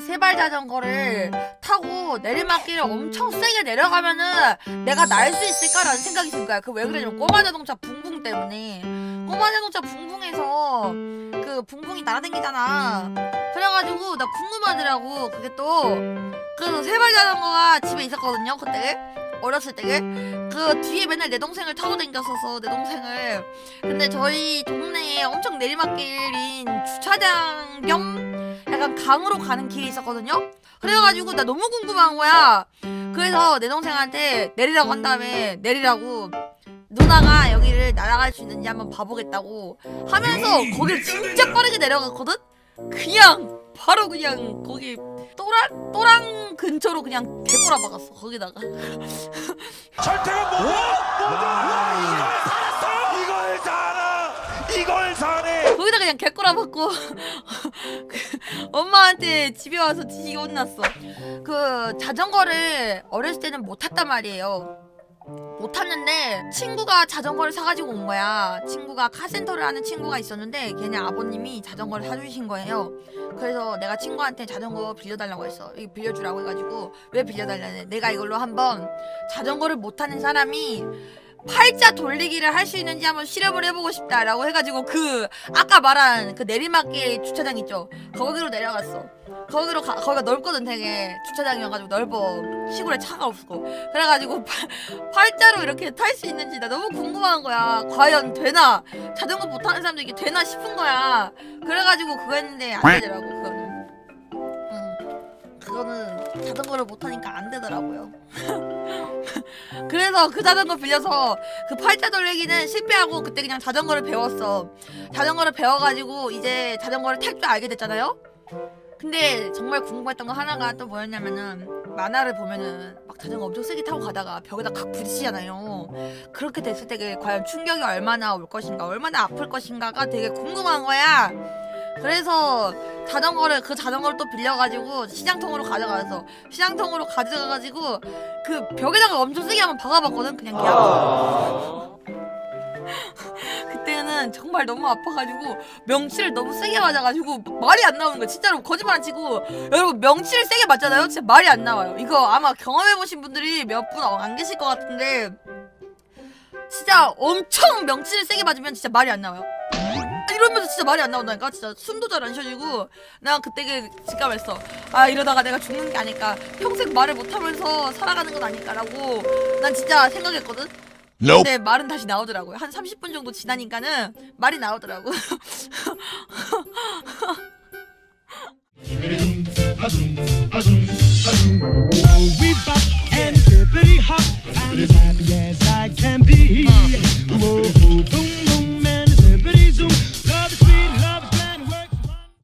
세발 자전거를 타고 내리막길을 엄청 세게 내려가면은 내가 날 수 있을까라는 생각이 든 거야. 그 왜 그러냐면 꼬마 자동차 붕붕 때문에 꼬마 자동차 붕붕에서 그 붕붕이 날아다니잖아. 그래가지고 나 궁금하더라고. 그게 또그 세발 자전거가 집에 있었거든요. 그때 어렸을 때에 그 뒤에 맨날 내 동생을 타고 다녔었어 내 동생을. 근데 저희 동네에 엄청 내리막길인 주차장 겸 약간 강으로 가는 길이 있었거든요. 그래가지고 나 너무 궁금한 거야. 그래서 내 동생한테 내리라고 한 다음에 내리라고 누나가 여기를 날아갈 수 있는지 한번 봐보겠다고 하면서 거기를 진짜 빠르게 내려갔거든? 그냥 바로 그냥 거기 또랑 또랑 근처로 그냥 개꼬라 박았어 거기다가 절대가 못 와! 이걸 살아! 이걸 사네! 거기다 그냥 개꼬라 받고 그 엄마한테 집에 와서 뒤지게 혼났어. 그 자전거를 어렸을 때는 못 탔단 말이에요. 못 탔는데 친구가 자전거를 사가지고 온 거야. 친구가 카센터를 하는 친구가 있었는데 걔네 아버님이 자전거를 사주신 거예요. 그래서 내가 친구한테 자전거 빌려달라고 했어. 이거 빌려주라고 해가지고 왜 빌려달라네. 내가 이걸로 한번 자전거를 못 타는 사람이 팔자 돌리기를 할 수 있는지 한번 실험을 해보고 싶다라고 해가지고 그 아까 말한 그 내리막길 주차장 있죠? 거기로 내려갔어. 거기로 가, 거기가 넓거든 되게. 주차장이어가지고 넓어. 시골에 차가 없고. 그래가지고 팔, 팔자로 이렇게 탈 수 있는지 나 너무 궁금한 거야. 과연 되나? 자전거 못 타는 사람도 이게 되나 싶은 거야. 그래가지고 그거 했는데 안 되더라고 그거는. 응. 그거는 자전거를 못 타니까 안 되더라고요 그래서 그 자전거 빌려서 그 팔자 돌리기는 실패하고 그때 그냥 자전거를 배웠어. 자전거를 배워가지고 이제 자전거를 탈 줄 알게 됐잖아요. 근데 정말 궁금했던 거 하나가 또 뭐였냐면은 만화를 보면은 막 자전거 엄청 세게 타고 가다가 벽에다 칵 부딪히잖아요. 그렇게 됐을 때 과연 충격이 얼마나 올 것인가, 얼마나 아플 것인가가 되게 궁금한 거야. 그래서 자전거를 그 자전거를 또 빌려가지고 시장통으로 가져가서 시장통으로 가져가가지고 그 벽에다가 엄청 세게 한번 박아봤거든 그냥 그냥. 그때는 정말 너무 아파가지고 명치를 너무 세게 맞아가지고 말이 안 나오는 거야. 진짜로 거짓말 안 치고. 여러분 명치를 세게 맞잖아요? 진짜 말이 안 나와요. 이거 아마 경험해보신 분들이 몇 분 안 계실 것 같은데 진짜 엄청 명치를 세게 맞으면 진짜 말이 안 나와요 이러면서 진짜 말이 안 나온다니까? 진짜 숨도 잘 안 쉬어지고 나 그때 그 직감했어. 아 이러다가 내가 죽는 게 아닐까. 평생 말을 못하면서 살아가는 건 아닐까라고 난 진짜 생각했거든. 근데 말은 다시 나오더라고요. 한 30분 정도 지나니까는 말이 나오더라고